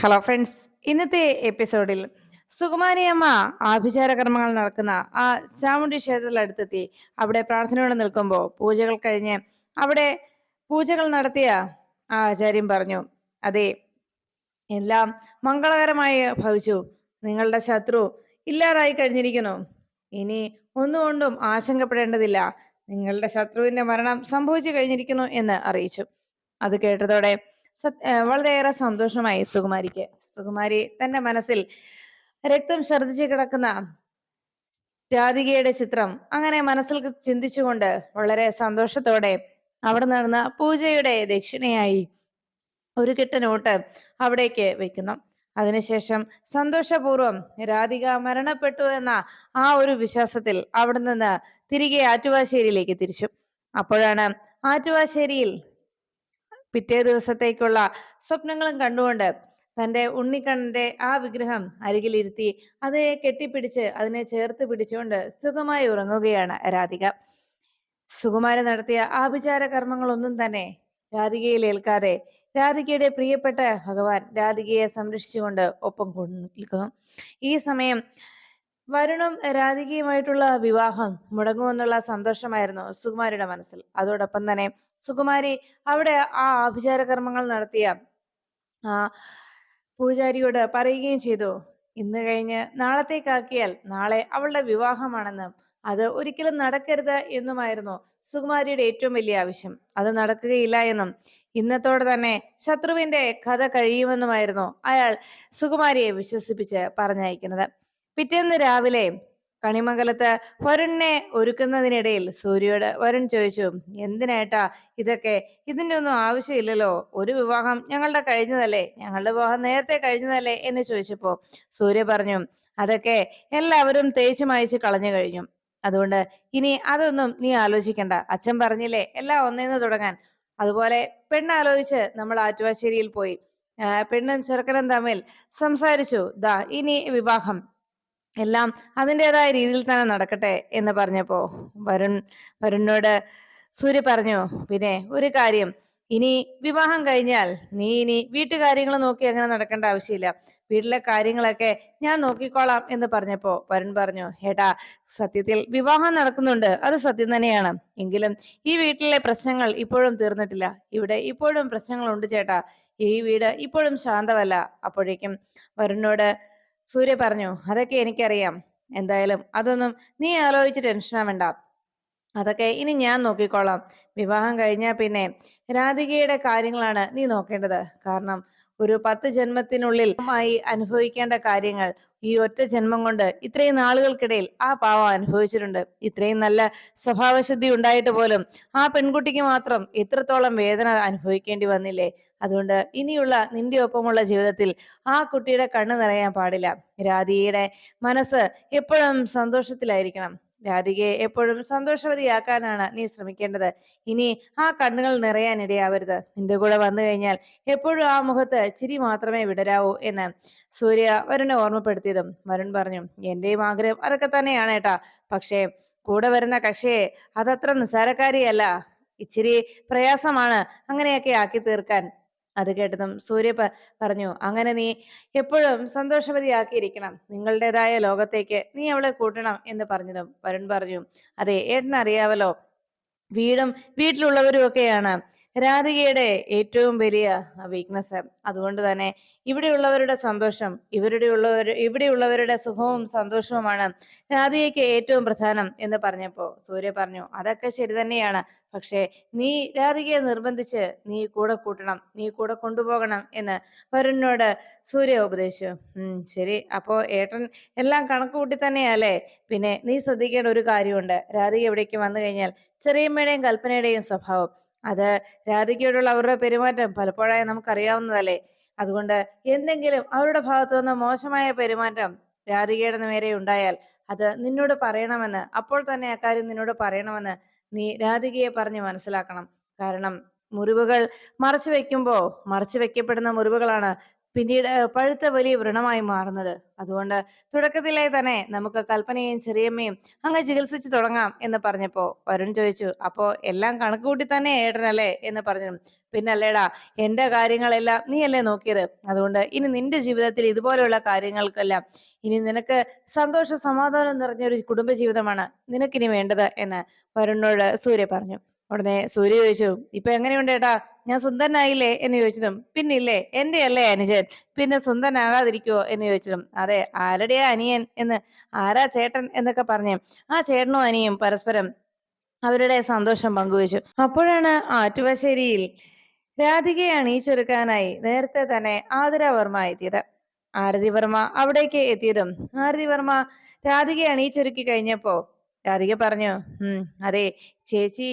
Hello friends ഇന്നത്തെ എപ്പിസോഡിൽ സുകുമാരിയമ്മ ആഭിചാര കർമ്മങ്ങൾ നടക്കുന്ന ആ ചാമുണ്ടി ക്ഷേത്രത്തിലടുത്തെത്തി അവിടെ പ്രാർത്ഥനയോടെ നിൽക്കുമ്പോൾ പൂജകൾ കഴിഞ്ഞ് അവിടെ പൂജകൾ നടത്തിയ ആ ആചാര്യം പറഞ്ഞു. അതെ എല്ലാം മംഗളകരമായി ഭവിച്ചു. നിങ്ങളുടെ ശത്രു ഇല്ലാതായി കഴിഞ്ഞിരിക്കുന്നു. ഇനി ഒന്നുകൊണ്ടും ആശങ്കപ്പെടേണ്ടതില്ല. നിങ്ങളുടെ ശത്രുവിന്റെ മരണം സംഭവിച്ചു കഴിഞ്ഞിരിക്കുന്നു എന്ന് അറിയിച്ചു. അത് കേട്ടതോടെ വളരെയേറെ സന്തോഷമായി സുകുമാരിക്ക്. സുകുമാരി തന്റെ മനസ്സിൽ രക്തം ഛർദ്ദിച്ചു കിടക്കുന്ന രാധികയുടെ ചിത്രം അങ്ങനെ മനസ്സിൽ ചിന്തിച്ചുകൊണ്ട് വളരെ സന്തോഷത്തോടെ അവിടെ നടന്ന പൂജയുടെ ദക്ഷിണയായി ഒരു കെട്ട് നോട്ട് അവിടേക്ക് വെക്കുന്നു. അതിനുശേഷം സന്തോഷപൂർവം രാധിക മരണപ്പെട്ടു എന്ന ആ ഒരു വിശ്വാസത്തിൽ അവിടെ നിന്ന് തിരികെ ആറ്റുവാശ്ശേരിയിലേക്ക് തിരിച്ചു. അപ്പോഴാണ് ആറ്റുവാശ്ശേരിയിൽ പിറ്റേ ദിവസത്തേക്കുള്ള സ്വപ്നങ്ങളും കണ്ടുകൊണ്ട് തന്റെ ഉണ്ണിക്കണ്ണന്റെ ആ വിഗ്രഹം അരികിലിരുത്തി അതേ കെട്ടിപ്പിടിച്ച് അതിനെ ചേർത്ത് പിടിച്ചുകൊണ്ട് സുഖമായി ഉറങ്ങുകയാണ് രാധിക. സുകുമാരൻ നടത്തിയ ആഭിചാര കർമ്മങ്ങളൊന്നും തന്നെ രാധികയിൽ ഏൽക്കാതെ രാധികയുടെ പ്രിയപ്പെട്ട ഭഗവാൻ രാധികയെ സംരക്ഷിച്ചുകൊണ്ട് ഒപ്പം കൊണ്ടു നിൽക്കുന്നു. ഈ സമയം വരുണും രാധികയുമായിട്ടുള്ള വിവാഹം മുടങ്ങുമെന്നുള്ള സന്തോഷമായിരുന്നു സുകുമാരിയുടെ മനസ്സിൽ. അതോടൊപ്പം തന്നെ സുകുമാരി അവിടെ ആ ആഭിചാര കർമ്മങ്ങൾ നടത്തിയ ആ പൂജാരിയോട് പറയുകയും ചെയ്തു ഇന്ന് കഴിഞ്ഞ് നാളത്തേക്കാക്കിയാൽ നാളെ അവളുടെ വിവാഹമാണെന്ന് അത് ഒരിക്കലും നടക്കരുത് എന്നുമായിരുന്നു സുകുമാരിയുടെ ഏറ്റവും വലിയ ആവശ്യം. അത് നടക്കുകയില്ല എന്നും ഇന്നത്തോടെ തന്നെ ശത്രുവിന്റെ കഥ കഴിയുമെന്നുമായിരുന്നു അയാൾ സുകുമാരിയെ വിശ്വസിപ്പിച്ച് പറഞ്ഞയക്കുന്നത്. പിറ്റേന്ന് രാവിലെ കണിമംഗലത്ത് വരുണിനെ ഒരുക്കുന്നതിനിടയിൽ സൂര്യയോട് വരുൺ ചോദിച്ചു എന്തിനേട്ടാ ഇതൊക്കെ? ഇതിന്റെ ഒന്നും ആവശ്യമില്ലല്ലോ. ഒരു വിവാഹം ഞങ്ങളുടെ കഴിഞ്ഞതല്ലേ? ഞങ്ങളുടെ വിവാഹം നേരത്തെ കഴിഞ്ഞതല്ലേ? എന്ന് ചോദിച്ചപ്പോ സൂര്യ പറഞ്ഞു അതൊക്കെ എല്ലാവരും തേച്ചു മായച്ച് കളഞ്ഞു കഴിഞ്ഞു. അതുകൊണ്ട് ഇനി അതൊന്നും നീ ആലോചിക്കണ്ട. അച്ഛൻ പറഞ്ഞില്ലേ എല്ലാം ഒന്നേന്ന് തുടങ്ങാൻ. അതുപോലെ പെണ്ണാലോചിച്ച് നമ്മൾ ആറ്റുവാശ്ശേരിയിൽ പോയി. പെണ്ണും ചെറുക്കനും തമ്മിൽ സംസാരിച്ചു. ദാ ഇനി വിവാഹം. എല്ലാം അതിന്റെതായ രീതിയിൽ തന്നെ നടക്കട്ടെ എന്ന് പറഞ്ഞപ്പോ വരുൺ വരുണിനോട് സൂര്യ പറഞ്ഞു പിന്നെ ഒരു കാര്യം ഇനി വിവാഹം കഴിഞ്ഞാൽ നീ ഇനി വീട്ടുകാര്യങ്ങൾ നോക്കി അങ്ങനെ നടക്കേണ്ട ആവശ്യമില്ല. വീട്ടിലെ കാര്യങ്ങളൊക്കെ ഞാൻ നോക്കിക്കോളാം എന്ന് പറഞ്ഞപ്പോ വരുൺ പറഞ്ഞു ഏട്ടാ സത്യത്തിൽ വിവാഹം നടക്കുന്നുണ്ട്. അത് സത്യം തന്നെയാണ്. എങ്കിലും ഈ വീട്ടിലെ പ്രശ്നങ്ങൾ ഇപ്പോഴും തീർന്നിട്ടില്ല. ഇവിടെ ഇപ്പോഴും പ്രശ്നങ്ങളുണ്ട് ചേട്ടാ. ഈ വീട് ഇപ്പോഴും ശാന്തമല്ല. അപ്പോഴേക്കും വരുണിനോട് സൂര്യ പറഞ്ഞു അതൊക്കെ എനിക്കറിയാം. എന്തായാലും അതൊന്നും നീ ആലോചിച്ച് ടെൻഷൻ ആവണ്ട അതൊക്കെ ഇനി ഞാൻ നോക്കിക്കോളാം. വിവാഹം കഴിഞ്ഞാൽ പിന്നെ രാധികയുടെ കാര്യങ്ങളാണ് നീ നോക്കേണ്ടത്. കാരണം ഒരു പത്ത് ജന്മത്തിനുള്ളിൽ ആയി അനുഭവിക്കേണ്ട കാര്യങ്ങൾ ഈ ഒറ്റ ജന്മം കൊണ്ട് ഇത്രയും നാളുകൾക്കിടയിൽ ആ പാവം അനുഭവിച്ചിട്ടുണ്ട്. ഇത്രയും നല്ല സ്വഭാവശുദ്ധി ഉണ്ടായിട്ട് പോലും ആ പെൺകുട്ടിക്ക് മാത്രം ഇത്രത്തോളം വേദന അനുഭവിക്കേണ്ടി വന്നില്ലേ? അതുകൊണ്ട് ഇനിയുള്ള നിന്റെ ഒപ്പമുള്ള ജീവിതത്തിൽ ആ കുട്ടിയുടെ കണ്ണ് നിറയാൻ പാടില്ല. രാധിയുടെ മനസ്സ് എപ്പോഴും സന്തോഷത്തിലായിരിക്കണം. രാധികയെ എപ്പോഴും സന്തോഷവതിയാക്കാനാണ് നീ ശ്രമിക്കേണ്ടത്. ഇനി ആ കണ്ണുകൾ നിറയാൻ ഇടയാവരുത്. നിന്റെ കൂടെ വന്നു കഴിഞ്ഞാൽ എപ്പോഴും ആ മുഖത്ത് ചിരി മാത്രമേ വിടരാവൂ എന്ന് സൂര്യ വരുണെ ഓർമ്മപ്പെടുത്തിയതും വരുൺ പറഞ്ഞു എന്റെയും ആഗ്രഹം അതൊക്കെ തന്നെയാണ് ഏട്ടാ. പക്ഷേ കൂടെ വരുന്ന കക്ഷിയെ അതത്ര നിസ്സാരക്കാരിയല്ല. ഇച്ചിരി പ്രയാസമാണ് അങ്ങനെയൊക്കെ ആക്കി തീർക്കാൻ. അത് കേട്ടതും സൂര്യ പറഞ്ഞു അങ്ങനെ നീ എപ്പോഴും സന്തോഷവതിയാക്കിയിരിക്കണം. നിങ്ങളുടേതായ ലോകത്തേക്ക് നീ അവളെ കൂട്ടണം എന്ന് പറഞ്ഞതും വരുൺ പറഞ്ഞു അതെ ഏട്ടനറിയാവല്ലോ വീടും വീട്ടിലുള്ളവരും ഒക്കെയാണ് രാധികയുടെ ഏറ്റവും വലിയ വീക്ക്നെസ് അതുകൊണ്ട് തന്നെ ഇവിടെയുള്ളവരുടെ സന്തോഷം ഇവരുടെ ഉള്ളവർ ഇവിടെയുള്ളവരുടെ സുഖവും സന്തോഷവുമാണ് രാധികയ്ക്ക് ഏറ്റവും പ്രധാനം എന്ന് പറഞ്ഞപ്പോ സൂര്യ പറഞ്ഞു അതൊക്കെ ശരി തന്നെയാണ്. പക്ഷേ നീ രാധികയെ നിർബന്ധിച്ച് നീ കൂടെ കൂട്ടണം നീ കൂടെ കൊണ്ടുപോകണം എന്ന് വരുണിനോട് സൂര്യ ഉപദേശിച്ചു. ഉം ശരി. അപ്പോ ഏട്ടൻ എല്ലാം കണക്ക് കൂട്ടി തന്നെയല്ലേ? പിന്നെ നീ ശ്രദ്ധിക്കേണ്ട ഒരു കാര്യമുണ്ട്. രാധിക ഇവിടേക്ക് വന്നു കഴിഞ്ഞാൽ ചെറിയമ്മയുടെയും കൽപ്പനയുടെയും സ്വഭാവം അത് രാധികയോടുള്ള അവരുടെ പെരുമാറ്റം പലപ്പോഴായി നമുക്കറിയാവുന്നതല്ലേ? അതുകൊണ്ട് എന്തെങ്കിലും അവരുടെ ഭാഗത്തു നിന്ന് മോശമായ പെരുമാറ്റം രാധികയുടെ നേരെ ഉണ്ടായാൽ അത് നിന്നോട് പറയണമെന്ന് അപ്പോൾ തന്നെ അക്കാര്യം നിന്നോട് പറയണമെന്ന് നീ രാധികയെ പറഞ്ഞ് മനസ്സിലാക്കണം. കാരണം മുറിവുകൾ മറച്ചു വെക്കുമ്പോൾ മറച്ചു വെക്കപ്പെടുന്ന മുറിവുകളാണ് പിന്നീട് പഴുത്ത വലിയ വ്രണമായി മാറുന്നത്. അതുകൊണ്ട് തുടക്കത്തിലെ തന്നെ നമുക്ക് കൽപ്പനയും ചെറിയമ്മയും അങ്ങ് ചികിത്സിച്ചു തുടങ്ങാം എന്ന് പറഞ്ഞപ്പോ വരുൺ ചോദിച്ചു അപ്പോ എല്ലാം കണക്കുകൂട്ടി തന്നെ ഏട്ടനല്ലേ? എന്ന് പറഞ്ഞു. പിന്നല്ലേടാ എന്റെ കാര്യങ്ങളെല്ലാം നീയല്ലേ നോക്കിയത്? അതുകൊണ്ട് ഇനി നിന്റെ ജീവിതത്തിൽ ഇതുപോലെയുള്ള കാര്യങ്ങൾക്കെല്ലാം ഇനി നിനക്ക് സന്തോഷ സമാധാനം നിറഞ്ഞൊരു കുടുംബ ജീവിതമാണ് നിനക്കിനി വേണ്ടത് എന്ന് വരുണിനോട് സൂര്യ പറഞ്ഞു. ഉടനെ സൂര്യ ചോദിച്ചു ഇപ്പൊ എങ്ങനെയുണ്ട് ഏട്ടാ? ഞാൻ സുന്ദരനായില്ലേ? എന്ന് ചോദിച്ചതും പിന്നില്ലേ? എന്റെ അല്ലേ അനുജൻ? പിന്നെ സുന്ദരനാകാതിരിക്കുവോ? എന്ന് ചോദിച്ചതും അതെ ആരുടെയാ അനിയൻ? എന്ന് ആരാ ചേട്ടൻ? എന്നൊക്കെ പറഞ്ഞ് ആ ചേട്ടനും അനിയും പരസ്പരം അവരുടെ സന്തോഷം പങ്കുവച്ചു. അപ്പോഴാണ് ആറ്റുവശ്ശേരിയിൽ രാധികയെ അണിയിച്ചൊരുക്കാനായി നേരത്തെ തന്നെ ആതിരാവർമ്മ എത്തിയത്. ആരതി വർമ്മ അവിടേക്ക് എത്തിയതും ആരതി വർമ്മ രാധികയെ അണിയിച്ചൊരുക്കി കഴിഞ്ഞപ്പോ? രാധിക പറഞ്ഞു ഉം അതെ ചേച്ചി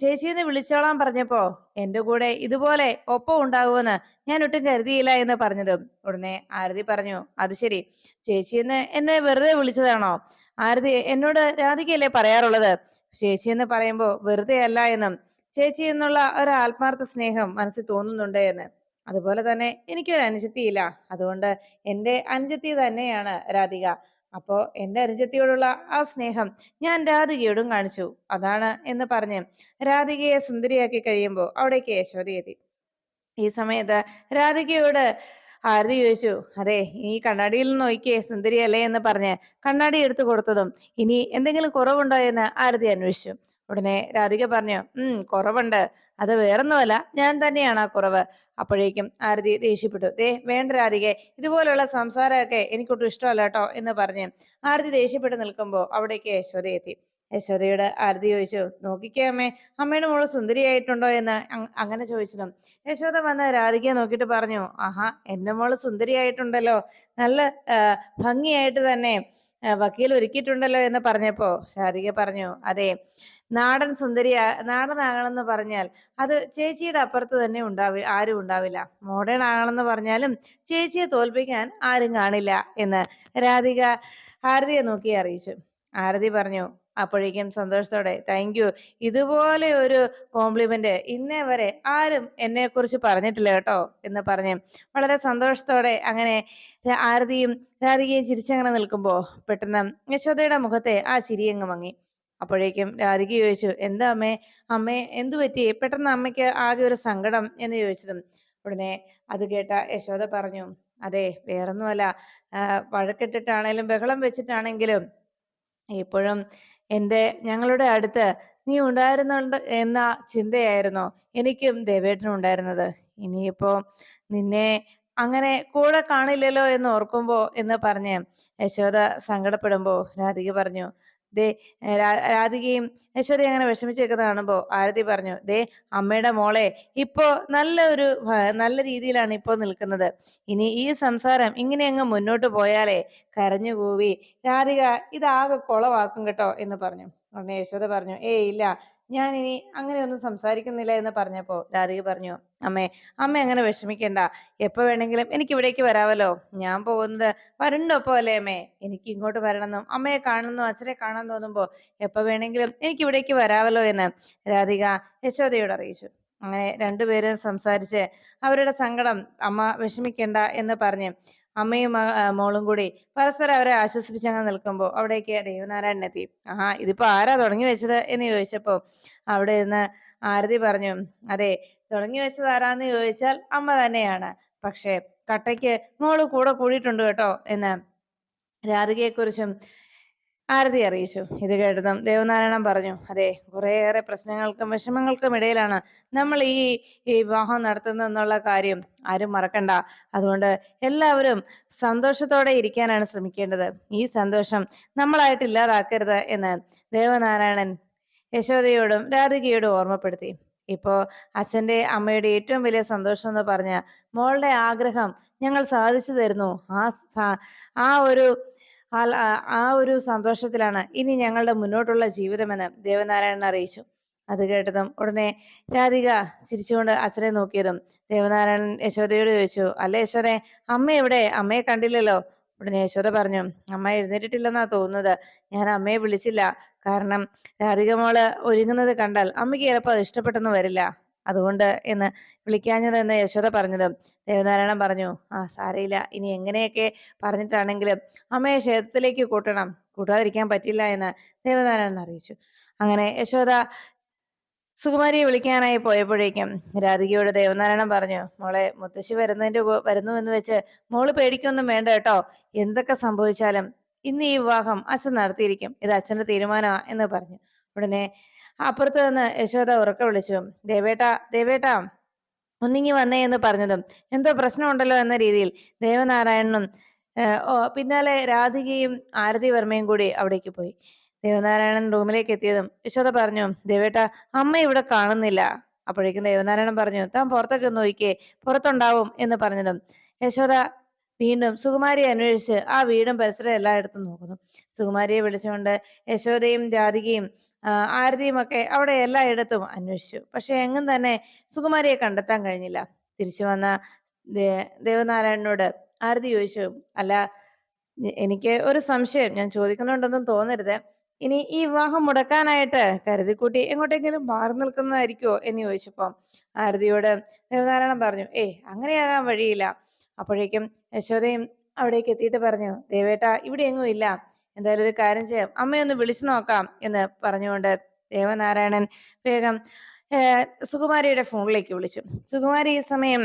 ചേച്ചി എന്ന് വിളിച്ചോളാൻ പറഞ്ഞപ്പോ എന്റെ കൂടെ ഇതുപോലെ ഒപ്പം ഉണ്ടാകുമെന്ന് ഞാൻ ഒട്ടും കരുതിയില്ല എന്ന് പറഞ്ഞതും. ഉടനെ ആരതി പറഞ്ഞു അത് ശരി. ചേച്ചി എന്ന് വെറുതെ വിളിച്ചതാണോ? ആരതി എന്നോട് രാധികയല്ലേ പറയാറുള്ളത്? ചേച്ചി എന്ന് പറയുമ്പോ വെറുതെ അല്ല എന്നും ചേച്ചി എന്നുള്ള ഒരു ആത്മാർത്ഥ സ്നേഹം മനസ്സിൽ തോന്നുന്നുണ്ട് എന്ന്. അതുപോലെ തന്നെ എനിക്കൊരു അനുജത്തിയില്ല. അതുകൊണ്ട് എന്റെ അനുജത്തി തന്നെയാണ് രാധിക. അപ്പോ എന്റെ അനുജത്തിയോടുള്ള ആ സ്നേഹം ഞാൻ രാധികയോടും കാണിച്ചു. അതാണ് എന്ന് പറഞ്ഞ് രാധികയെ സുന്ദരിയാക്കി കഴിയുമ്പോൾ അവിടേക്ക് യശോദ എത്തി. ഈ സമയത്ത് രാധികയോട് ആരതി ചോദിച്ചു അതെ ഈ കണ്ണാടിയിൽ നോക്കിയേ സുന്ദരിയല്ലേ? എന്ന് പറഞ്ഞ് കണ്ണാടി എടുത്തു കൊടുത്തതും ഇനി എന്തെങ്കിലും കുറവുണ്ടോ എന്ന് ആരതി അന്വേഷിച്ചു. ഉടനെ രാധിക പറഞ്ഞു ഉം കുറവുണ്ട്. അത് വേറൊന്നുമല്ല. ഞാൻ തന്നെയാണ് ആ കുറവ്. അപ്പോഴേക്കും ആരതി ദേഷ്യപ്പെട്ടു. ദേ വേണ്ട രാധികെ. ഇതുപോലുള്ള സംസാരമൊക്കെ എനിക്കൊട്ടും ഇഷ്ടമല്ല കേട്ടോ എന്ന് പറഞ്ഞ് ആരതി ദേഷ്യപ്പെട്ട് നിൽക്കുമ്പോൾ അവിടേക്ക് യശോദ എത്തി. യശോദയോട് ആരതി ചോദിച്ചു നോക്കിക്കേ അമ്മേ അമ്മയുടെ മോൾ സുന്ദരിയായിട്ടുണ്ടോ? എന്ന് അങ്ങനെ ചോദിച്ചതും യശോദ വന്ന് രാധികയെ നോക്കിയിട്ട് പറഞ്ഞു ആഹാ എന്റെ മോൾ സുന്ദരിയായിട്ടുണ്ടല്ലോ. നല്ല ഭംഗിയായിട്ട് തന്നെ വക്കീൽ ഒരുക്കിയിട്ടുണ്ടല്ലോ എന്ന് പറഞ്ഞപ്പോ രാധിക പറഞ്ഞു അതെ നാടൻ സുന്ദരി നാടനാകണമെന്ന് പറഞ്ഞാൽ അത് ചേച്ചിയുടെ അപ്പുറത്ത് തന്നെ ഉണ്ടാവി ആരും ഉണ്ടാവില്ല. മോഡേൺ ആകണമെന്ന് പറഞ്ഞാലും ചേച്ചിയെ തോൽപ്പിക്കാൻ ആരും കാണില്ല എന്ന് രാധിക ആരതിയെ നോക്കി അറിയിച്ചു. ആരതി പറഞ്ഞു അപ്പോഴേക്കും സന്തോഷത്തോടെ താങ്ക് യു ഇതുപോലെ ഒരു കോംപ്ലിമെന്റ് ഇന്നേ വരെ ആരും എന്നെ കുറിച്ച് പറഞ്ഞിട്ടില്ല കേട്ടോ എന്ന് പറഞ്ഞ് വളരെ സന്തോഷത്തോടെ അങ്ങനെ ആരതിയും രാധികയും ചിരിച്ചങ്ങനെ നിൽക്കുമ്പോ പെട്ടെന്ന് യശോദയുടെ മുഖത്തെ ആ ചിരിയങ്ങ് മങ്ങി. അപ്പോഴേക്കും രാധിക ചോദിച്ചു എന്താ അമ്മേ? അമ്മേ എന്തു പറ്റി? പെട്ടെന്ന് അമ്മയ്ക്ക് ആകെ ഒരു സങ്കടം എന്ന് ചോദിച്ചതും. ഉടനെ അത് കേട്ട യശോദ പറഞ്ഞു അതെ വേറൊന്നുമല്ല. വഴക്കിട്ടിട്ടാണേലും ബഹളം വെച്ചിട്ടാണെങ്കിലും ഇപ്പോഴും എന്റെ ഞങ്ങളുടെ അടുത്ത് നീ ഉണ്ടായിരുന്നുണ്ട് എന്ന ചിന്തയായിരുന്നു എനിക്കും ദേവേട്ടനും ഉണ്ടായിരുന്നത്. ഇനിയിപ്പോ നിന്നെ അങ്ങനെ കൂടെ കാണില്ലല്ലോ എന്ന് ഓർക്കുമ്പോ എന്ന് പറഞ്ഞ് യശോദ സങ്കടപ്പെടുമ്പോ രാധിക പറഞ്ഞു ദേ രാധികയും ഐശ്വര്യ അങ്ങനെ വിഷമിച്ച് കാണുമ്പോൾ കാണുമ്പോ ആരതി പറഞ്ഞു ദേ അമ്മയുടെ മോളെ ഇപ്പോ നല്ല ഒരു നല്ല രീതിയിലാണ് ഇപ്പോ നിൽക്കുന്നത്. ഇനി ഈ സംസാരം ഇങ്ങനെ അങ്ങ് മുന്നോട്ട് പോയാലേ കരഞ്ഞു കൂവി. രാധിക ഇതാകെ കുളവാക്കും കേട്ടോ എന്ന് പറഞ്ഞു. ഉടനെ യശോദ പറഞ്ഞു ഏയ് ഇല്ല ഞാൻ ഇനി അങ്ങനെ ഒന്നും സംസാരിക്കുന്നില്ല എന്ന് പറഞ്ഞപ്പോൾ രാധിക പറഞ്ഞു അമ്മേ അമ്മ അങ്ങനെ വിഷമിക്കണ്ട. എപ്പോ വേണമെങ്കിലും എനിക്ക് ഇവിടേക്ക് വരാവല്ലോ. ഞാൻ പോകുന്നത് വരുണ്ടൊപ്പം അല്ലേ അമ്മേ? എനിക്ക് ഇങ്ങോട്ട് വരണമെന്നും അമ്മയെ കാണണമെന്നും അച്ഛനെ കാണാൻ തോന്നുമ്പോ എപ്പോ വേണമെങ്കിലും എനിക്ക് ഇവിടേക്ക് വരാവല്ലോ എന്ന് രാധിക യശോദയോട് അറിയിച്ചു. അങ്ങനെ രണ്ടുപേരും സംസാരിച്ച് അവരുടെ സങ്കടം അമ്മ വിഷമിക്കണ്ട എന്ന് പറഞ്ഞ് അമ്മയും മോളും കൂടി പരസ്പരം അവരെ ആശ്വസിപ്പിച്ച് അങ്ങനെ നിൽക്കുമ്പോൾ അവിടേക്ക് ദേവനാരായണൻ എത്തി. ആഹാ ഇതിപ്പോ ആരാ തുടങ്ങി വെച്ചത്? എന്ന് ചോദിച്ചപ്പോ അവിടെ നിന്ന് ആരതി പറഞ്ഞു അതെ തുടങ്ങി വെച്ചത് ആരാന്ന് ചോദിച്ചാൽ അമ്മ തന്നെയാണ്. പക്ഷേ കട്ടയ്ക്ക് മോൾ കൂടെ കൂടിയിട്ടുണ്ട് കേട്ടോ എന്ന് രാധികയെക്കുറിച്ചും ആരതി അറിയിച്ചു. ഇത് കേട്ടതും ദേവനാരായണൻ പറഞ്ഞു അതെ കുറേയേറെ പ്രശ്നങ്ങൾക്കും വിഷമങ്ങൾക്കും ഇടയിലാണ് നമ്മൾ ഈ വിവാഹം നടത്തുന്നെന്നുള്ള കാര്യം ആരും മറക്കണ്ട. അതുകൊണ്ട് എല്ലാവരും സന്തോഷത്തോടെ ഇരിക്കാനാണ് ശ്രമിക്കേണ്ടത്. ഈ സന്തോഷം നമ്മളായിട്ട് ഇല്ലാതാക്കരുത് എന്ന് ദേവനാരായണൻ യശോദയോടും രാധികയോടും ഓർമ്മപ്പെടുത്തി. ഇപ്പോ അച്ഛന്റെ അമ്മയുടെ ഏറ്റവും വലിയ സന്തോഷം എന്ന് പറഞ്ഞ മോളുടെ ആഗ്രഹം ഞങ്ങൾ സാധിച്ചു തരുന്നു. ആ ആ ഒരു ആ ഒരു സന്തോഷത്തിലാണ് ഇനി ഞങ്ങളുടെ മുന്നോട്ടുള്ള ജീവിതമെന്ന് ദേവനാരായണൻ അറിയിച്ചു. അത് കേട്ടതും ഉടനെ രാധിക ചിരിച്ചുകൊണ്ട് അച്ഛനെ നോക്കിയതും ദേവനാരായണൻ യശോദയോട് ചോദിച്ചു അല്ല യശോദെ അമ്മ എവിടെ? അമ്മയെ കണ്ടില്ലല്ലോ? ഉടനെ യശോദ പറഞ്ഞു അമ്മ എഴുന്നേറ്റിട്ടില്ലെന്നാ തോന്നുന്നത്. ഞാൻ അമ്മയെ വിളിച്ചില്ല. കാരണം രാധിക മോൾ ഒരുങ്ങുന്നത് കണ്ടാൽ അമ്മയ്ക്ക് ചിലപ്പോൾ അത് ഇഷ്ടപ്പെട്ടെന്ന് വരില്ല. അതുകൊണ്ട് എന്ന് വിളിക്കാഞ്ഞതെന്ന് യശോദ പറഞ്ഞതും. ദേവനാരായണൻ പറഞ്ഞു ആ സാരയില്ല. ഇനി എങ്ങനെയൊക്കെ പറഞ്ഞിട്ടാണെങ്കിലും അമ്മയെ ക്ഷേത്രത്തിലേക്ക് കൂട്ടണം. കൂട്ടാതിരിക്കാൻ പറ്റില്ല എന്ന് ദേവനാരായണൻ അറിയിച്ചു. അങ്ങനെ യശോദ സുകുമാരിയെ വിളിക്കാനായി പോയപ്പോഴേക്കും രാധികയോട് ദേവനാരായണൻ പറഞ്ഞു മോളെ മുത്തശ്ശി വരുന്നതിന്റെ വരുന്നു എന്ന് വെച്ച് മോൾ പേടിക്കൊന്നും വേണ്ട കേട്ടോ. എന്തൊക്കെ സംഭവിച്ചാലും ഇന്ന് ഈ വിവാഹം അച്ഛൻ നടത്തിയിരിക്കും. ഇത് അച്ഛന്റെ തീരുമാനമാ എന്ന് പറഞ്ഞു. ഉടനെ അപ്പുറത്ത് നിന്ന് യശോദ ഉറക്കെ വിളിച്ചു ദേവേട്ട ദേവേട്ട ഒന്നിങ്ങി വന്നേ എന്ന് പറഞ്ഞതും എന്തോ പ്രശ്നമുണ്ടല്ലോ എന്ന രീതിയിൽ ദേവനാരായണനും പിന്നാലെ രാധികയും ആരതി വർമ്മയും കൂടി അവിടേക്ക് പോയി. ദേവനാരായണൻ റൂമിലേക്ക് എത്തിയതും യശോദ പറഞ്ഞു ദേവേട്ട അമ്മ ഇവിടെ കാണുന്നില്ല. അപ്പോഴേക്കും ദേവനാരായണൻ പറഞ്ഞു താൻ പുറത്തൊക്കെ നോക്കിയേ പുറത്തുണ്ടാവും എന്ന് പറഞ്ഞതും യശോദ വീണ്ടും സുകുമാരിയെ അന്വേഷിച്ച് ആ വീടും പരിസരം എല്ലായിടത്തും നോക്കുന്നു. സുകുമാരിയെ വിളിച്ചുകൊണ്ട് യശോദയും ജാതികയും ആരതിയും ഒക്കെ അവിടെ എല്ലായിടത്തും അന്വേഷിച്ചു. പക്ഷെ എങ്ങും തന്നെ സുകുമാരിയെ കണ്ടെത്താൻ കഴിഞ്ഞില്ല. തിരിച്ചു വന്ന ദേവനാരായണനോട് ആരതി ചോദിച്ചു അല്ല എനിക്ക് ഒരു സംശയം. ഞാൻ ചോദിക്കുന്നുണ്ടെന്നും തോന്നരുത്. ഇനി ഈ വിവാഹം മുടക്കാനായിട്ട് കരുതിക്കൂട്ടി എങ്ങോട്ടെങ്കിലും മാറി നിൽക്കുന്നതായിരിക്കോ എന്ന് ചോദിച്ചപ്പോ ആരതിയോട് ദേവനാരായണൻ പറഞ്ഞു ഏയ് അങ്ങനെയാകാൻ വഴിയില്ല. അപ്പോഴേക്കും യശോദയും അവിടേക്ക് എത്തിയിട്ട് പറഞ്ഞു ദേവേട്ട ഇവിടെ എങ്ങും ഇല്ല. എന്തായാലും ഒരു കാര്യം ചെയ്യാം. അമ്മയൊന്ന് വിളിച്ചു നോക്കാം എന്ന് പറഞ്ഞുകൊണ്ട് ദേവനാരായണൻ വേഗം സുകുമാരിയുടെ ഫോണിലേക്ക് വിളിച്ചു. സുകുമാരി ഈ സമയം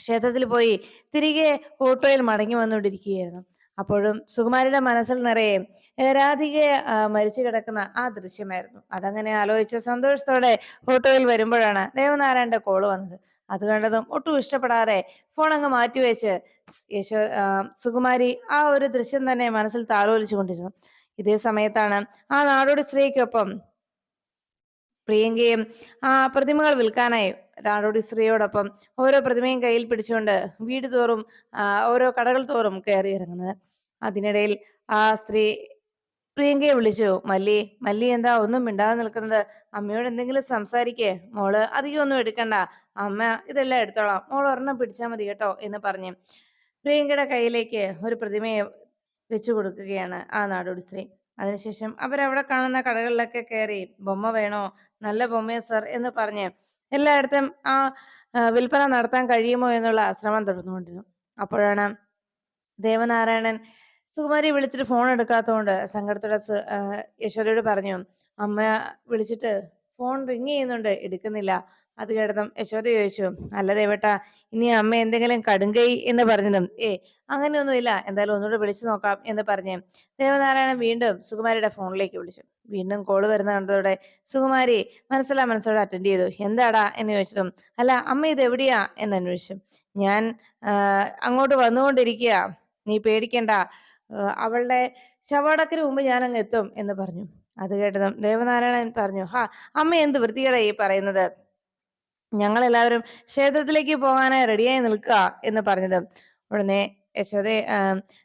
ക്ഷേത്രത്തിൽ പോയി തിരികെ ഓട്ടോയിൽ മടങ്ങി വന്നുകൊണ്ടിരിക്കുകയായിരുന്നു. അപ്പോഴും സുകുമാരിയുടെ മനസ്സിൽ നിറയെ രാധികയെ മരിച്ചു കിടക്കുന്ന ആ ദൃശ്യമായിരുന്നു. അതങ്ങനെ ആലോചിച്ച് സന്തോഷത്തോടെ ഫോട്ടോയിൽ വരുമ്പോഴാണ് ദേവനാരായണന്റെ കോൾ വന്നത്. അത് കണ്ടതും ഒട്ടും ഇഷ്ടപ്പെടാതെ ഫോൺ അങ്ങ് മാറ്റിവെച്ച് യശോ സുകുമാരി ആ ഒരു ദൃശ്യം തന്നെ മനസ്സിൽ താലോലിച്ചു കൊണ്ടിരുന്നു ഇതേ സമയത്താണ് ആ നാടോടി സ്ത്രീക്കൊപ്പം പ്രിയങ്കയും ആ പ്രതിമകൾ വിൽക്കാനായി നാടോടി സ്ത്രീയോടൊപ്പം ഓരോ പ്രതിമയും കയ്യിൽ പിടിച്ചുകൊണ്ട് വീട് തോറും ഓരോ കടകൾ തോറും കയറി ഇറങ്ങുന്നത്. അതിനിടയിൽ ആ സ്ത്രീ പ്രിയങ്കയെ വിളിച്ചു മല്ലി മല്ലി എന്താ ഒന്നും മിണ്ടാതെ നിൽക്കുന്നത്? അമ്മയോട് എന്തെങ്കിലും സംസാരിക്കേ? മോൾ അധികം ഒന്നും എടുക്കണ്ട. അമ്മ ഇതെല്ലാം എടുത്തോളാം. മോൾ ഒരെണ്ണം പിടിച്ചാൽ മതി കേട്ടോ എന്ന് പറഞ്ഞു പ്രിയങ്കയുടെ കയ്യിലേക്ക് ഒരു പ്രതിമയെ വെച്ചു കൊടുക്കുകയാണ് ആ നാടോടി സ്ത്രീ. അതിനുശേഷം അവരവിടെ കാണുന്ന കടകളിലൊക്കെ കയറി ബൊമ്മ വേണോ? നല്ല ബൊമ്മയോ സർ എന്ന് പറഞ്ഞ് എല്ലായിടത്തും ആ വിൽപ്പന നടത്താൻ കഴിയുമോ എന്നുള്ള ശ്രമം തുടർന്നുകൊണ്ടിരുന്നു. അപ്പോഴാണ് ദേവനാരായണൻ സുകുമാരി വിളിച്ചിട്ട് ഫോൺ എടുക്കാത്തതുകൊണ്ട് സങ്കടത്തോടെ യശോദയോട് പറഞ്ഞു അമ്മ വിളിച്ചിട്ട് ഫോൺ റിങ് ചെയ്യുന്നുണ്ട് എടുക്കുന്നില്ല. അത് കേട്ടതും യശോദ ചോദിച്ചു അല്ല ദേവട്ട ഇനി അമ്മ എന്തെങ്കിലും കടുങ്കൈ എന്ന് പറഞ്ഞതും ഏ അങ്ങനെയൊന്നുമില്ല എന്തായാലും ഒന്നുകൂടെ വിളിച്ചു നോക്കാം എന്ന് പറഞ്ഞ് ദേവനാരായണൻ വീണ്ടും സുകുമാരിയുടെ ഫോണിലേക്ക് വിളിച്ചു. വീണ്ടും കോൾ വരുന്ന കണ്ടതോടെ സുകുമാരി മനസ്സിലാ മനസ്സോടെ അറ്റൻഡ് ചെയ്തു. എന്താടാ? എന്ന് ചോദിച്ചതും അല്ല അമ്മ ഇത് എവിടെയാ? എന്ന് അന്വേഷിച്ചു. ഞാൻ അങ്ങോട്ട് വന്നുകൊണ്ടിരിക്കുക നീ പേടിക്കണ്ട. അവളുടെ ശവടക്കിന് മുമ്പ് ഞാൻ എത്തും എന്ന് പറഞ്ഞു. അത് കേട്ടതും ദേവനാരായണൻ പറഞ്ഞു ഹാ അമ്മ എന്ത് വൃത്തികേടാ ഈ പറയുന്നത്? ഞങ്ങൾ എല്ലാവരും ക്ഷേത്രത്തിലേക്ക് പോകാനായി റെഡിയായി നിൽക്കുക എന്ന് പറഞ്ഞത്. ഉടനെ യശോദ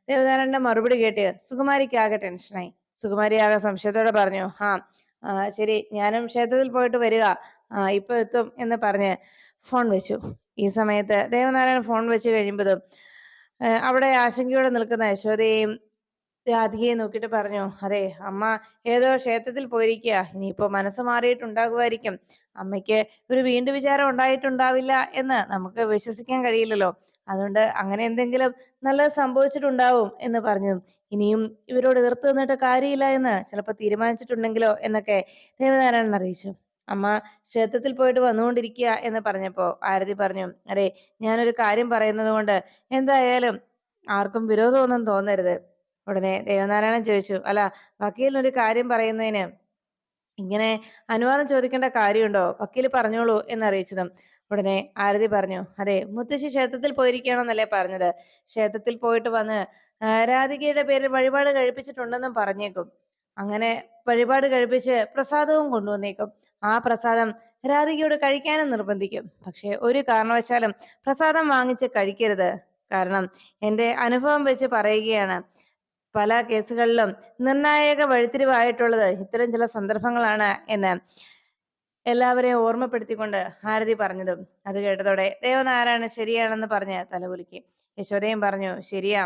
ദേവനാരായണന്റെ മറുപടി കേട്ട് സുകുമാരിക്ക് ആകെ ടെൻഷനായി. സുകുമാരി ആകെ സംശയത്തോടെ പറഞ്ഞു ഹാ ശരി ഞാനും ക്ഷേത്രത്തിൽ പോയിട്ട് വരിക. ഇപ്പൊ എത്തും എന്ന് പറഞ്ഞ് ഫോൺ വെച്ചു. ഈ സമയത്ത് ദേവനാരായണൻ ഫോൺ വെച്ച് കഴിയുമ്പോഴും അവിടെ ആശങ്കയോടെ നിൽക്കുന്ന യശോദയെയും രാധികയെ നോക്കിയിട്ട് പറഞ്ഞു അതെ അമ്മ ഏതോ ക്ഷേത്രത്തിൽ പോയിരിക്കുക ഇനിയിപ്പോ മനസ്സ് മാറിയിട്ടുണ്ടാകുമായിരിക്കും. അമ്മയ്ക്ക് ഒരു വീണ്ടും വിചാരം ഉണ്ടായിട്ടുണ്ടാവില്ല എന്ന് നമുക്ക് വിശ്വസിക്കാൻ കഴിയില്ലല്ലോ. അതുകൊണ്ട് അങ്ങനെ എന്തെങ്കിലും നല്ലത് സംഭവിച്ചിട്ടുണ്ടാവും എന്ന് പറഞ്ഞു. ഇനിയും ഇവരോട് എതിർത്ത് നിന്നിട്ട് കാര്യമില്ല എന്ന് ചിലപ്പോൾ തീരുമാനിച്ചിട്ടുണ്ടെങ്കിലോ എന്നൊക്കെ ദേവനാരായണൻ അറിയിച്ചു. അമ്മ ക്ഷേത്രത്തിൽ പോയിട്ട് വന്നുകൊണ്ടിരിക്കുക എന്ന് പറഞ്ഞപ്പോ ആരതി പറഞ്ഞു അതെ ഞാനൊരു കാര്യം പറയുന്നത് കൊണ്ട് എന്തായാലും ആർക്കും വിരോധമൊന്നും തോന്നരുത്. ഉടനെ ദേവനാരായണൻ ചോദിച്ചു അല്ല വക്കീലിനൊരു കാര്യം പറയുന്നതിന് ഇങ്ങനെ അനുവാദം ചോദിക്കേണ്ട കാര്യമുണ്ടോ? വക്കീൽ പറഞ്ഞോളൂ എന്നറിയിച്ചതും ഉടനെ ആരതി പറഞ്ഞു അതെ മുത്തശ്ശി ക്ഷേത്രത്തിൽ പോയിരിക്കണമെന്നല്ലേ പറഞ്ഞത്. ക്ഷേത്രത്തിൽ പോയിട്ട് വന്ന് രാധികയുടെ പേരിൽ വഴിപാട് കഴിപ്പിച്ചിട്ടുണ്ടെന്നും പറഞ്ഞേക്കും. അങ്ങനെ വഴിപാട് കഴിപ്പിച്ച് പ്രസാദവും കൊണ്ടുവന്നേക്കും. ആ പ്രസാദം രാധികയോട് കഴിക്കാനും നിർബന്ധിക്കും. പക്ഷെ ഒരു കാരണവശാലും പ്രസാദം വാങ്ങിച്ച് കഴിക്കരുത്. കാരണം എന്റെ അനുഭവം വെച്ച് പറയുകയാണ്. പല കേസുകളിലും നിർണായക വഴിത്തിരിവായിട്ടുള്ളത് ഇത്തരം ചില സന്ദർഭങ്ങളാണ് എന്ന് എല്ലാവരെയും ഓർമ്മപ്പെടുത്തിക്കൊണ്ട് ഹാരതി പറഞ്ഞതും. അത് കേട്ടതോടെ ദേവനാരായണ ശരിയാണെന്ന് പറഞ്ഞ് തലകുലുക്കി. യശോദയും പറഞ്ഞു ശരിയാ.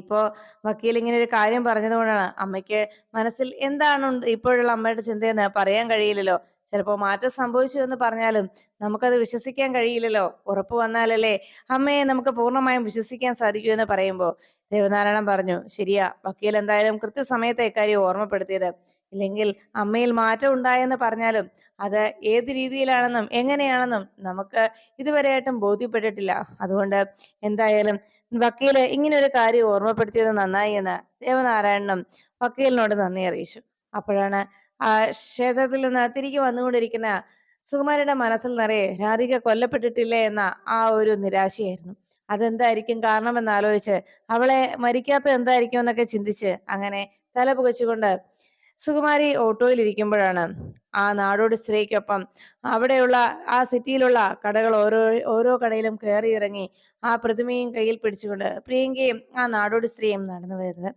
ഇപ്പോ വക്കീൽ ഇങ്ങനെ ഒരു കാര്യം പറഞ്ഞതുകൊണ്ടാണ് അമ്മയ്ക്ക് മനസ്സിൽ എന്താണ് ഇപ്പോഴുള്ള അമ്മയുടെ ചിന്തയെന്ന് പറയാൻ കഴിയില്ലല്ലോ. ചിലപ്പോൾ മാറ്റം സംഭവിച്ചു എന്ന് പറഞ്ഞാലും നമുക്കത് വിശ്വസിക്കാൻ കഴിയില്ലല്ലോ. ഉറപ്പ് വന്നാലല്ലേ അമ്മയെ നമുക്ക് പൂർണമായും വിശ്വസിക്കാൻ സാധിക്കൂ എന്ന് പറയുമ്പോൾ ദേവനാരായണൻ പറഞ്ഞു ശരിയാ വക്കീൽ എന്തായാലും കൃത്യസമയത്തെ ഇക്കാര്യം ഓർമ്മപ്പെടുത്തിയത്. ഇല്ലെങ്കിൽ അമ്മയിൽ മാറ്റം ഉണ്ടായെന്ന് പറഞ്ഞാലും അത് ഏത് രീതിയിലാണെന്നും എങ്ങനെയാണെന്നും നമുക്ക് ഇതുവരെയായിട്ടും ബോധ്യപ്പെട്ടിട്ടില്ല. അതുകൊണ്ട് എന്തായാലും വക്കീൽ ഇങ്ങനെ ഒരു കാര്യം ഓർമ്മപ്പെടുത്തിയത് നന്നായി എന്ന് ദേവനാരായണനും വക്കീലിനോട് നന്ദി അറിയിച്ചു. അപ്പോഴാണ് ആ ക്ഷേത്രത്തിൽ നിന്ന് തിരികെ വന്നുകൊണ്ടിരിക്കുന്ന സുകുമാരയുടെ മനസ്സിൽ നിറയെ രാധിക കൊല്ലപ്പെട്ടിട്ടില്ലേ എന്ന ആ ഒരു നിരാശയായിരുന്നു. അതെന്തായിരിക്കും കാരണമെന്ന് ആലോചിച്ച് അവളെ മരിക്കാത്ത എന്തായിരിക്കും എന്നൊക്കെ ചിന്തിച്ച് അങ്ങനെ തല പുകച്ചുകൊണ്ട് സുകുമാരി ഓട്ടോയിൽ ഇരിക്കുമ്പോഴാണ് ആ നാടോടി സ്ത്രീക്കൊപ്പം അവിടെയുള്ള ആ സിറ്റിയിലുള്ള കടകൾ ഓരോ ഓരോ കടയിലും കയറി ഇറങ്ങി ആ പ്രതിമയും കയ്യിൽ പിടിച്ചുകൊണ്ട് പ്രിയങ്കയും ആ നാടോടി സ്ത്രീയും നടന്നു വരുന്നത്.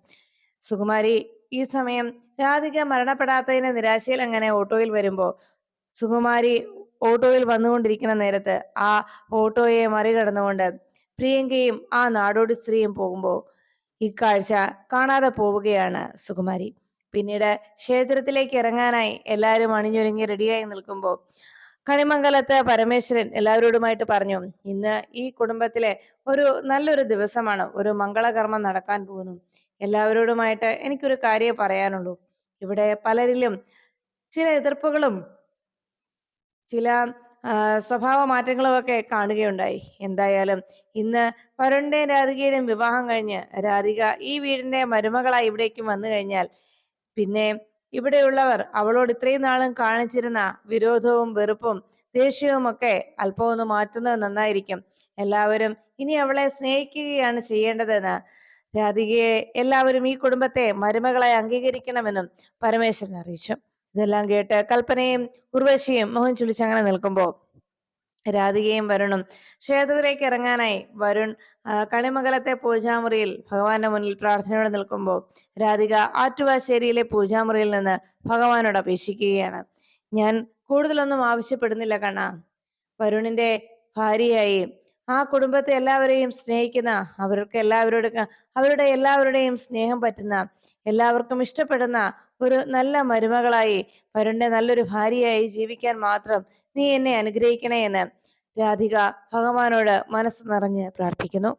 സുകുമാരി ഈ സമയം രാധിക മരണപ്പെടാത്തതിന്റെ നിരാശയിൽ അങ്ങനെ ഓട്ടോയിൽ വരുമ്പോ സുകുമാരി ഓട്ടോയിൽ വന്നുകൊണ്ടിരിക്കുന്ന നേരത്ത് ആ ഓട്ടോയെ മറികടന്നുകൊണ്ട് പ്രിയങ്കയും ആ നാടോടി സ്ത്രീയും പോകുമ്പോൾ ഇക്കാഴ്ച കാണാതെ പോവുകയാണ് സുകുമാരി. പിന്നീട് ക്ഷേത്രത്തിലേക്ക് ഇറങ്ങാനായി എല്ലാവരും അണിഞ്ഞൊരുങ്ങി റെഡിയായി നിൽക്കുമ്പോൾ കണിമംഗലത്ത് പരമേശ്വരൻ എല്ലാവരോടുമായിട്ട് പറഞ്ഞു ഇന്ന് ഈ കുടുംബത്തിലെ ഒരു നല്ലൊരു ദിവസമാണ്. ഒരു മംഗളകർമ്മം നടക്കാൻ പോകുന്നു. എല്ലാവരോടുമായിട്ട് എനിക്കൊരു കാര്യം പറയാനുള്ളൂ. ഇവിടെ പലരിലും ചില എതിർപ്പുകളും ചില സ്വഭാവ മാറ്റങ്ങളും ഒക്കെ കാണുകയുണ്ടായി. എന്തായാലും ഇന്ന് വരുണിന്റെയും രാധികയുടെയും വിവാഹം കഴിഞ്ഞ് രാധിക ഈ വീടിന്റെ മരുമകളായി ഇവിടേക്കും വന്നു കഴിഞ്ഞാൽ പിന്നെ ഇവിടെയുള്ളവർ അവളോട് ഇത്രയും നാളും കാണിച്ചിരുന്ന വിരോധവും വെറുപ്പും ദേഷ്യവും ഒക്കെ അല്പമൊന്ന് മാറ്റുന്നത് നന്നായിരിക്കും. എല്ലാവരും ഇനി അവളെ സ്നേഹിക്കുകയാണ് ചെയ്യേണ്ടതെന്ന് രാധികയെ എല്ലാവരും ഈ കുടുംബത്തെ മരുമകളായി അംഗീകരിക്കണമെന്നും പരമേശ്വരൻ അറിയിച്ചു. ഇതെല്ലാം കേട്ട് കൽപ്പനയും ഉർവശിയും മോഹൻ ചുളിച്ചങ്ങനെ നിൽക്കുമ്പോൾ രാധികയും വരുണും. ക്ഷേത്രത്തിലേക്ക് ഇറങ്ങാനായി വരുൺ കണിമംഗലത്തെ പൂജാമുറിയിൽ ഭഗവാന്റെ മുന്നിൽ പ്രാർത്ഥനയോടെ നിൽക്കുമ്പോൾ രാധിക ആറ്റുവാശ്ശേരിയിലെ പൂജാമുറിയിൽ നിന്ന് ഭഗവാനോട് അപേക്ഷിക്കുകയാണ്. ഞാൻ കൂടുതലൊന്നും ആവശ്യപ്പെടുന്നില്ല കണ്ണ. വരുണിന്റെ ഭാര്യയായി ആ കുടുംബത്തെ എല്ലാവരെയും സ്നേഹിക്കുന്ന അവർക്ക് എല്ലാവരോടും അവരുടെ എല്ലാവരുടെയും സ്നേഹം പറ്റുന്ന എല്ലാവർക്കും ഇഷ്ടപ്പെടുന്ന ഒരു നല്ല മരുമകളായി വരുണിന്റെ നല്ലൊരു ഭാര്യയായി ജീവിക്കാൻ മാത്രം നീ എന്നെ അനുഗ്രഹിക്കണേ എന്ന് രാധിക ഭഗവാനോട് മനസ്സ് നിറഞ്ഞ് പ്രാർത്ഥിക്കുന്നു.